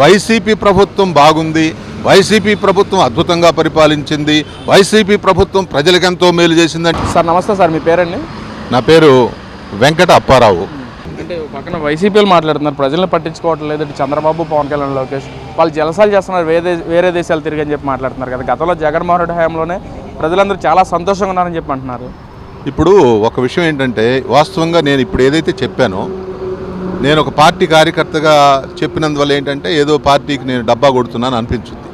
YCP ప్రభుత్వం బాగుంది YCP ప్రభుత్వం అద్భుతంగా పరిపాలించింది వైసీపీ ప్రభుత్వం ప్రజలకెంతో మేలు చేసిందంటే సార్ నమస్తే సార్ మీ పేరండి? నా పేరు వెంకట అప్పారావు. అంటే పక్కన వైసీపీలు మాట్లాడుతున్నారు ప్రజలను పట్టించుకోవట్లేదు చంద్రబాబు పవన్ కళ్యాణ్ లోకేష్. వాళ్ళు జలసాలు చేస్తున్నారు వేరే వేరే దేశాలు తిరిగని చెప్పి మాట్లాడుతున్నారు కదా. గతంలో జగన్మోహన్ రెడ్డి హయాంలోనే ప్రజలందరూ చాలా సంతోషంగా ఉన్నారని చెప్పి అంటున్నారు. ఇప్పుడు ఒక విషయం ఏంటంటే వాస్తవంగా నేను ఇప్పుడు ఏదైతే చెప్పానో నేను ఒక పార్టీ కార్యకర్తగా చెప్పినందువల్ల ఏంటంటే ఏదో పార్టీకి నేను డబ్బా కొడుతున్నాను అనిపించుద్ది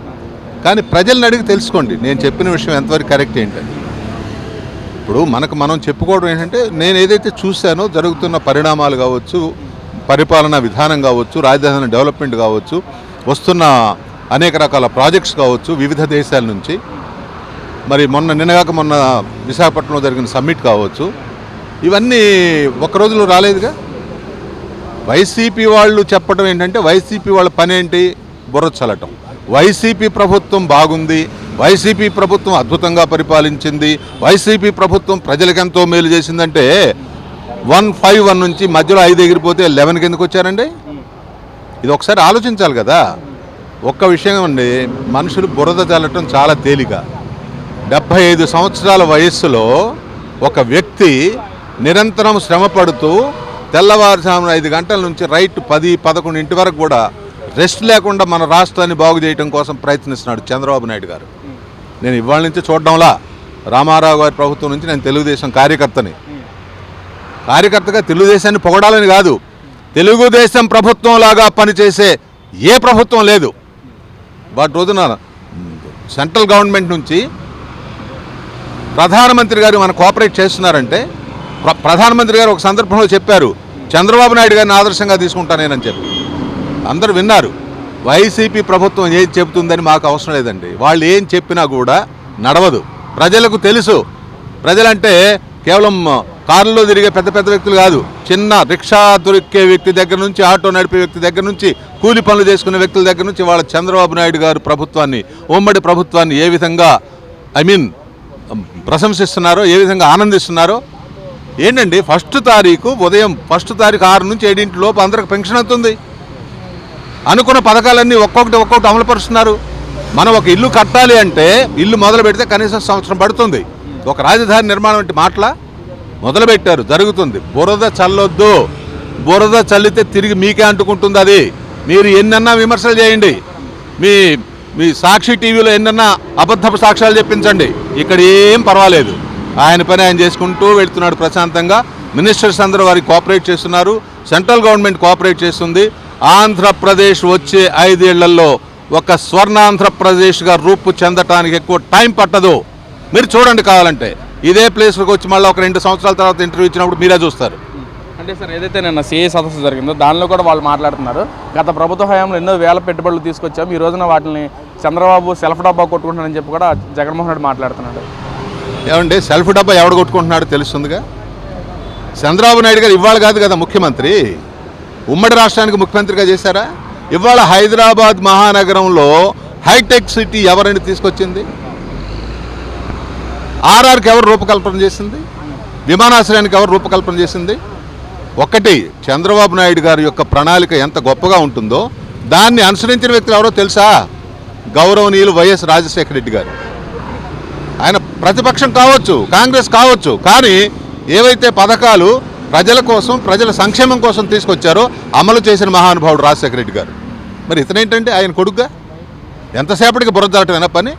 కానీ ప్రజల్ని అడిగి తెలుసుకోండి నేను చెప్పిన విషయం ఎంతవరకు కరెక్ట్ ఏంటని. ఇప్పుడు మనకు మనం చెప్పుకోవడం ఏంటంటే నేను ఏదైతే చూశానో జరుగుతున్న పరిణామాలు కావచ్చు పరిపాలనా విధానం కావచ్చు రాజధాని డెవలప్మెంట్ కావచ్చు వస్తున్న అనేక రకాల ప్రాజెక్ట్స్ కావచ్చు వివిధ దేశాల నుంచి మరి మొన్న నిన్నగాక మొన్న విశాఖపట్నంలో జరిగిన సమ్మిట్ కావచ్చు ఇవన్నీ ఒక్క రోజులో రాలేదుగా? వైసీపీ వాళ్ళు చెప్పడం ఏంటంటే వైసీపీ వాళ్ళ పని ఏంటి? బుర్ర చల్లటం. వైసీపీ ప్రభుత్వం బాగుంది వైసీపీ ప్రభుత్వం అద్భుతంగా పరిపాలించింది వైసీపీ ప్రభుత్వం ప్రజలకెంతో మేలు చేసిందంటే వన్ ఫైవ్ వన్ నుంచి మధ్యలో ఐదు ఎగిరిపోతే లెవెన్కి ఎందుకు వచ్చారండి? ఇది ఒకసారి ఆలోచించాలి కదా. ఒక్క విషయం అండి మనుషులు బురద చల్లటం చాలా తేలిక. డెబ్భై ఐదు సంవత్సరాల వయస్సులో ఒక వ్యక్తి నిరంతరం శ్రమ పడుతూ తెల్లవారుజామున ఐదు గంటల నుంచి రైట్ పది పదకొండు ఇంటి వరకు కూడా రెస్ట్ లేకుండా మన రాష్ట్రాన్ని బాగు చేయడం కోసం ప్రయత్నిస్తున్నాడు చంద్రబాబు నాయుడు గారు. నేను ఇవాళ నుంచి చూడడంలా రామారావు గారి ప్రభుత్వం నుంచి నేను తెలుగుదేశం కార్యకర్తని. కార్యకర్తగా తెలుగుదేశాన్ని పొగడాలని కాదు తెలుగుదేశం ప్రభుత్వం లాగా పనిచేసే ఏ ప్రభుత్వం లేదు. వాటి రోజున సెంట్రల్ గవర్నమెంట్ నుంచి ప్రధానమంత్రి గారు మన కోఆపరేట్ చేస్తున్నారంటే ప్ర- ప్రధానమంత్రి గారు ఒక సందర్భంలో చెప్పారు చంద్రబాబు నాయుడు గారిని ఆదర్శంగా తీసుకుంటానేనని చెప్పి. అందరూ విన్నారు. వైసీపీ ప్రభుత్వం ఏం చెబుతుందని మాకు అవసరం లేదండి. వాళ్ళు ఏం చెప్పినా కూడా నడవదు. ప్రజలకు తెలుసు. ప్రజలంటే కేవలం కారులో తిరిగే పెద్ద పెద్ద వ్యక్తులు కాదు. చిన్న రిక్షా దొరికే వ్యక్తి దగ్గర నుంచి ఆటో నడిపే వ్యక్తి దగ్గర నుంచి కూలి పనులు చేసుకునే వ్యక్తుల దగ్గర నుంచి వాళ్ళ చంద్రబాబు నాయుడు గారు ప్రభుత్వాన్ని ఉమ్మడి ప్రభుత్వాన్ని ఏ విధంగా ఐ మీన్ ప్రశంసిస్తున్నారో ఏ విధంగా ఆనందిస్తున్నారో ఏంటండి ఫస్ట్ తారీఖు ఉదయం ఫస్ట్ తారీఖు ఆరు నుంచి ఏడింటి లోపు అందరికి పెన్షన్ అవుతుంది. అనుకున్న పథకాలన్నీ ఒక్కొక్కటి ఒక్కొక్కటి అమలుపరుస్తున్నారు మనం ఒక ఇల్లు కట్టాలి అంటే ఇల్లు మొదలు పెడితే కనీసం సంవత్సరం పడుతుంది. ఒక రాజధాని నిర్మాణం వంటి మాటల మొదలుపెట్టారు జరుగుతుంది. బురద చల్లొద్దు. బురద చల్లితే తిరిగి మీకే అంటుకుంటుంది అది. మీరు ఎన్నన్నా విమర్శలు చేయండి. మీ మీ సాక్షి టీవీలో ఎన్నన్నా అబద్ధపు సాక్ష్యాలు చెప్పించండి. ఇక్కడ ఏం పర్వాలేదు. ఆయన పని ఆయన చేసుకుంటూ వెళ్తున్నాడు ప్రశాంతంగా. మినిస్టర్స్ అందరూ వారికి కోఆపరేట్ చేస్తున్నారు. సెంట్రల్ గవర్నమెంట్ కోఆపరేట్ చేస్తుంది. ఆంధ్రప్రదేశ్ వచ్చే ఐదేళ్ళలో ఒక స్వర్ణాంధ్రప్రదేశ్గా రూపు చెందటానికి ఎక్కువ టైం పట్టదు. మీరు చూడండి కావాలంటే. ఇదే ప్లేస్లోకి వచ్చి మళ్ళీ ఒక రెండు సంవత్సరాల తర్వాత ఇంటర్వ్యూ ఇచ్చినప్పుడు మీరే చూస్తారు. అంటే సార్ ఏదైతే నిన్న సిఐ సదస్సు జరిగిందో దానిలో కూడా వాళ్ళు మాట్లాడుతున్నారు. గత ప్రభుత్వ హయాంలో ఎన్నో వేల పెట్టుబడులు తీసుకొచ్చాము ఈ రోజున వాటిని చంద్రబాబు సెల్ఫ్ డబ్బా కొట్టుకుంటానని చెప్పి కూడా జగన్మోహన్ రెడ్డి మాట్లాడుతున్నాడు. ఏమండి సెల్ఫ్ డబ్బా ఎవడ కొట్టుకుంటున్నాడు తెలుస్తుందిగా? చంద్రబాబు నాయుడు గారు ఇవాళ కాదు కదా ముఖ్యమంత్రి. ఉమ్మడి రాష్ట్రానికి ముఖ్యమంత్రిగా చేశారా? ఇవాళ హైదరాబాద్ మహానగరంలో హైటెక్ సిటీ ఎవరైనా తీసుకొచ్చింది? ఆర్ఆర్కి ఎవరు రూపకల్పన చేసింది? విమానాశ్రయానికి ఎవరు రూపకల్పన చేసింది? ఒకటి చంద్రబాబు నాయుడు గారి యొక్క ప్రణాళిక ఎంత గొప్పగా ఉంటుందో దాన్ని అనుసరించిన వ్యక్తులు ఎవరో తెలుసా? గౌరవనీయులు వైఎస్ రాజశేఖర రెడ్డి గారు. ఆయన ప్రతిపక్షం కావచ్చు కాంగ్రెస్ కావచ్చు కానీ ఏవైతే పథకాలు ప్రజల కోసం ప్రజల సంక్షేమం కోసం తీసుకొచ్చారో అమలు చేసిన మహానుభావుడు రాజశేఖర రెడ్డి గారు. మరి ఇతనేంటంటే ఆయన కొడుగ్గా ఎంతసేపటికి బురదటమైనా పని?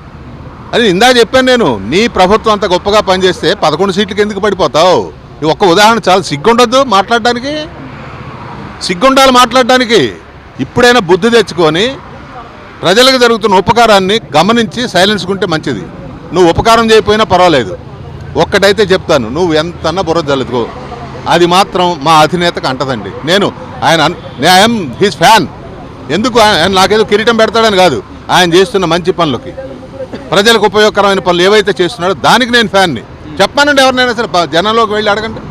అని ఇందా చెప్పాను నేను నీ ప్రభుత్వం అంత గొప్పగా పనిచేస్తే పదకొండు సీట్లకి ఎందుకు పడిపోతావు? ఇది ఒక్క ఉదాహరణ చాలా సిగ్గుండొద్దు మాట్లాడడానికి? సిగ్గుండాలి మాట్లాడడానికి. ఇప్పుడైనా బుద్ధి తెచ్చుకొని ప్రజలకు జరుగుతున్న ఉపకారాన్ని గమనించి సైలెన్స్ ఉంటే మంచిది. నువ్వు ఉపకారం చేయకపోయినా పర్వాలేదు. ఒక్కటైతే చెప్తాను నువ్వు ఎంతన్నా బుర్ర జల్లుకో అది మాత్రం మా అధినేతకు అంటదండి. నేను ఆయన ఐఎమ్ హిస్ ఫ్యాన్ ఎందుకు ఆయన నాకేదో కిరీటం పెడతాడని కాదు. ఆయన చేస్తున్న మంచి పనులకి. ప్రజలకు ఉపయోగకరమైన పనులు ఏవైతే చేస్తున్నాడో దానికి నేను ఫ్యాన్ని చెప్పానండి ఎవరినైనా సరే జనంలోకి వెళ్ళి అడగండి.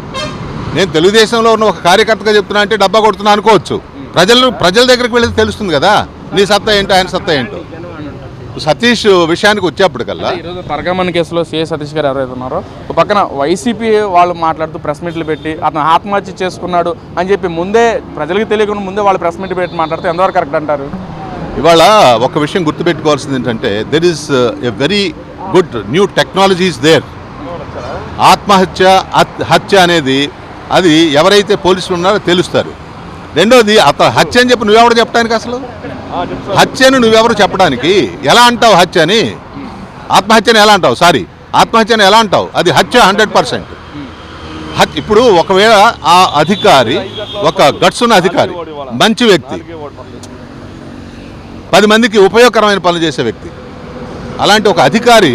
నేను తెలుగుదేశంలో ఉన్న ఒక కార్యకర్తగా చెప్తున్నా అంటే డబ్బా కొడుతున్నా అనుకోవచ్చు. ప్రజలు ప్రజల దగ్గరికి వెళ్ళి తెలుస్తుంది కదా. నీ సత్తా ఏంటో ఆయన సత్తా ఏంటో. సతీష్ విషయానికి వచ్చేప్పటికల్లా ఈరోజు పరగమన్ కేసులో సిఐ సతీష్ గారు ఎవరైతే ఉన్నారో ఒక పక్కన వైసీపీ వాళ్ళు మాట్లాడుతూ ప్రెస్ మీట్లు పెట్టి అతను ఆత్మహత్య చేసుకున్నాడు అని చెప్పి ముందే ప్రజలకు తెలియకుండా ముందే వాళ్ళు ప్రెస్ మీట్ పెట్టి మాట్లాడితే ఎంతవరకు కరెక్ట్ అంటారు? ఇవాళ ఒక విషయం గుర్తుపెట్టుకోవాల్సింది ఏంటంటే there is a very good new technologies there ఆత్మహత్య హత్- హత్య అనేది అది ఎవరైతే పోలీసులు ఉన్నారో తెలుస్తారు. రెండోది అత హత్య అని చెప్పి నువ్వెవరు చెప్పడానికి అసలు? హత్యను నువ్వెవరు చెప్పడానికి? ఎలా అంటావు హత్య అని ఆత్మహత్యని ఎలా అంటావు? సారీ ఆత్మహత్యని ఎలా అంటావు? అది హత్య హండ్రెడ్ పర్సెంట్. హత్య ఇప్పుడు ఒకవేళ ఆ అధికారి ఒక గట్స్ ఉన్న అధికారి మంచి వ్యక్తి పది మందికి ఉపయోగకరమైన పనులు చేసే వ్యక్తి అలాంటి ఒక అధికారి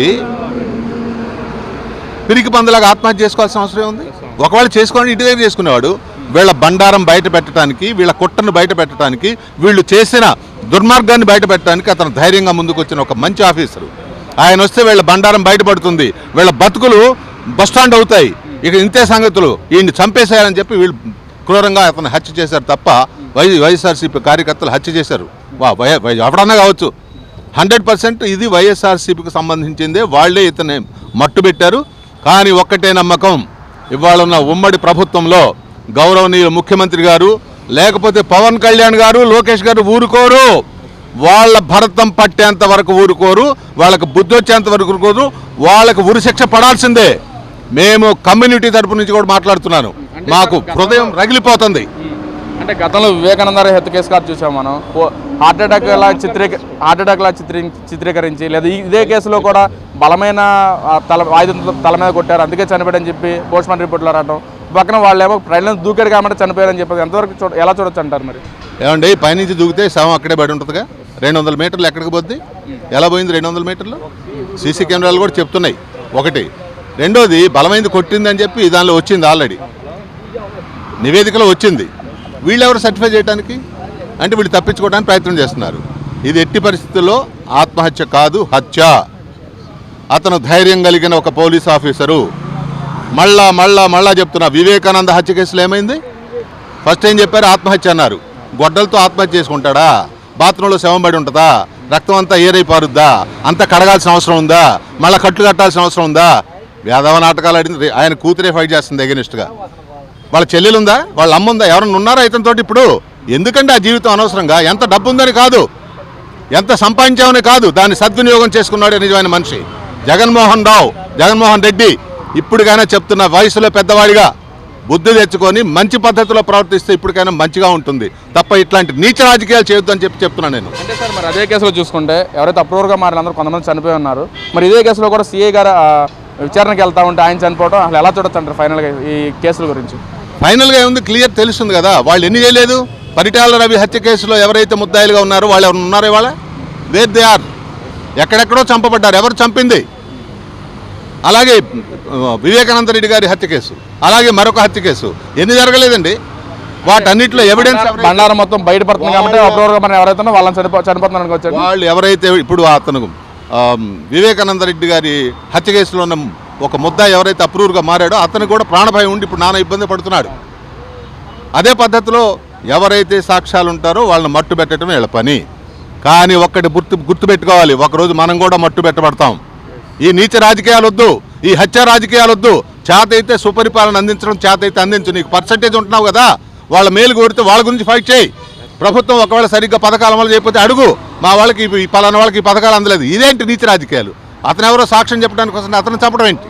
పిరికి పందులాగా ఆత్మహత్య చేసుకోవాల్సిన అవసరం ఉంది ఒకవేళ చేసుకోండి ఇంటి దగ్గర చేసుకునేవాడు వీళ్ళ బండారం బయట పెట్టడానికి వీళ్ళ కుట్రను బయట పెట్టడానికి వీళ్ళు చేసిన దుర్మార్గాన్ని బయటపెట్టడానికి అతను ధైర్యంగా ముందుకు వచ్చిన ఒక మంచి ఆఫీసరు. ఆయన వస్తే వీళ్ళ బండారం బయటపడుతుంది వీళ్ళ బతుకులు బస్టాండ్ అవుతాయి. ఇక ఇంతే సంగతులు. ఈయన్ని చంపేసేయాలని చెప్పి వీళ్ళు క్రూరంగా అతను హత్య చేశారు తప్ప వై వైఎస్ఆర్సీపీ కార్యకర్తలు హత్య చేశారు. వా వై- ఎవడన్నా కావచ్చు. హండ్రెడ్ పర్సెంట్ ఇది వైఎస్ఆర్సీపీకి సంబంధించిందే. వాళ్ళే ఇతన్ని మట్టుబెట్టారు కానీ ఒక్కటే నమ్మకం. ఇవాళ ఉన్న ఉమ్మడి ప్రభుత్వంలో గౌరవనీయులు ముఖ్యమంత్రి గారు లేకపోతే పవన్ కళ్యాణ్ గారు లోకేష్ గారు ఊరుకోరు. వాళ్ళ భరతం పట్టేంత వరకు ఊరుకోరు. వాళ్ళకి బుద్ధి వచ్చేంత వరకు ఊరుకోరు. వాళ్ళకి ఉరిశిక్ష పడాల్సిందే. మేము కమ్యూనిటీ తరపు నుంచి కూడా మాట్లాడుతున్నాను. మాకు హృదయం రగిలిపోతుంది. అంటే గతంలో వివేకానంద హెత్ కేసు కాదు చూసాం మనం. హార్ట్ అటాక్ లా చిత్రీక హార్ట్ అటాక్ లా చిత్రీ చిత్రీకరించి లేదా ఇదే కేసులో కూడా బలమైన తల ఆయుధంతో తల మీద కొట్టారు. అందుకే చనిపోయాడని చెప్పి పోస్ట్ మార్టం రిపోర్ట్లో రావడం పక్కన వాళ్ళేమో ఏమో దూకారు కాబట్టి చనిపోయారని చెప్పి ఎంతవరకు చూడ ఎలా చూడొచ్చు అంటారు మరి? ఏమండి పైనుంచి దూకితే శవం అక్కడే పడి ఉంటుందిగా. రెండు వందల మీటర్లు ఎక్కడికి పోద్ది? ఎలా పోయింది రెండు వందల మీటర్లు? సీసీ కెమెరాలు కూడా చెప్తున్నాయి. ఒకటి. రెండోది బలమైంది కొట్టిందని చెప్పి దానిలో వచ్చింది ఆల్రెడీ. నివేదికలో వచ్చింది. వీళ్ళెవరు సర్టిఫై చేయడానికి అంటే వీళ్ళు తప్పించుకోవడానికి ప్రయత్నం చేస్తున్నారు. ఇది ఎట్టి పరిస్థితుల్లో ఆత్మహత్య కాదు హత్య. అతను ధైర్యం కలిగిన ఒక పోలీస్ ఆఫీసరు. మళ్ళా మళ్ళా మళ్ళా చెప్తున్నా. వివేకానంద హత్య కేసులో ఏమైంది? ఫస్ట్ ఏం చెప్పారు? ఆత్మహత్య అన్నారు. గొడ్డలతో ఆత్మహత్య చేసుకుంటాడా? బాత్రూంలో శవం పడి ఉంటుందా? రక్తం అంతా ఏరై పారుద్దా? అంతా కడగాల్సిన అవసరం ఉందా? మళ్ళీ కట్లు కట్టాల్సిన అవసరం ఉందా? వేదవ నాటకాలు ఆడింది. ఆయన కూతురే ఫైట్ చేస్తుంది ఎగనిస్ట్గా వాళ్ళ చెల్లెలు ఉందా వాళ్ళ అమ్మ ఉందా ఎవరన్నా ఉన్నారా ఇతనితో ఇప్పుడు? ఎందుకంటే ఆ జీవితం అనవసరంగా? ఎంత డబ్బు ఉందని కాదు. ఎంత సంపాదించామని కాదు. దాన్ని సద్వినియోగం చేసుకున్నాడే నిజమైన మనిషి. జగన్మోహన్ రావు జగన్మోహన్ రెడ్డి. ఇప్పటికైనా చెప్తున్న వయసులో పెద్దవాడిగా బుద్ధి తెచ్చుకొని మంచి పద్ధతిలో ప్రవర్తిస్తే ఇప్పటికైనా మంచిగా ఉంటుంది. తప్ప ఇట్లాంటి నీచ రాజకీయాలు చేయొద్దు అని చెప్పి చెప్తున్నాను నేను. అంటే సార్ మరి అదే కేసులో చూసుకుంటే ఎవరైతే అప్రూవర్గా మారిన అందరూ కొంతమంది చనిపోయి ఉన్నారు. మరి ఇదే కేసులో కూడా సీఏ గారు విచారణకి వెళ్తా ఉంటే ఆయన చనిపోవడం అసలు ఎలా చూడొచ్చు అంటారు ఫైనల్గా ఈ కేసుల గురించి? ఫైనల్గా ఏముంది? క్లియర్ తెలుస్తుంది కదా. వాళ్ళు ఎన్ని చేయలేదు? పరిటాల రవి హత్య కేసులో ఎవరైతే ముద్దాయిలుగా ఉన్నారో వాళ్ళు ఎవరు ఉన్నారో ఇవాళ? వేర్ దే ఆర్ ఎక్కడెక్కడో చంపబడ్డారు. ఎవరు చంపింది? అలాగే వివేకానంద రెడ్డి గారి హత్య కేసు అలాగే మరొక హత్య కేసు. ఎన్ని జరగలేదండి? వాటన్నిటిలో ఎవిడెన్స్ బండారం మొత్తం బయటపడుతుంది కాబట్టి అప్రూవర్గా ఎవరైతే వాళ్ళని చనిపో చనిపోతున్నారు వాళ్ళు ఎవరైతే ఇప్పుడు అతను వివేకానంద రెడ్డి గారి హత్య కేసులో ఉన్న ఒక ముద్ద ఎవరైతే అప్రూవ్గా మారాడో అతను కూడా ప్రాణభయం ఉండి ఇప్పుడు నానా ఇబ్బంది పడుతున్నాడు. అదే పద్ధతిలో ఎవరైతే సాక్ష్యాలు ఉంటారో వాళ్ళని మట్టు పెట్టడం వీళ్ళ పని. కానీ ఒక్కటి గుర్తు గుర్తుపెట్టుకోవాలి. ఒకరోజు మనం కూడా మట్టు పెట్టబడతాం ఈ నీచ రాజకీయాలు వద్దు ఈ హత్య రాజకీయాలు వద్దు చేత అయితే సుపరిపాలన అందించడం చేత అయితే అందించు. నీకు పర్సంటేజ్ ఉంటున్నావు కదా వాళ్ళ మేలు కోరితే వాళ్ళ గురించి ఫైట్ చేయి. ప్రభుత్వం ఒకవేళ సరిగ్గా పథకాలు అమలు చేయకపోతే అడుగు. మా వాళ్ళకి ఈ- పలానా వాళ్ళకి ఈ పథకాలు అందలేదు. ఇదేంటి నీచ రాజకీయాలు? అతను ఎవరో సాక్ష్యం చెప్పడానికి వస్తుంది అతను చెప్పడం ఏంటి?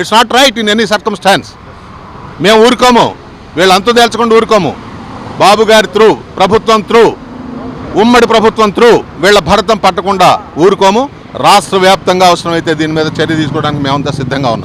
It's not right in any circumstances మేము ఊరుకోము. వీళ్ళు అంతు తేల్చకుండా ఊరుకోము. బాబు గారి త్రూ ప్రభుత్వం త్రూ ఉమ్మడి ప్రభుత్వం త్రూ వీళ్ళ భరతం పట్టకుండా ఊరుకోము. రాష్ట్ర వ్యాప్తంగా అవసరమైతే దీని మీద చర్య తీసుకోవడానికి మేమంతా సిద్ధంగా ఉన్నాం.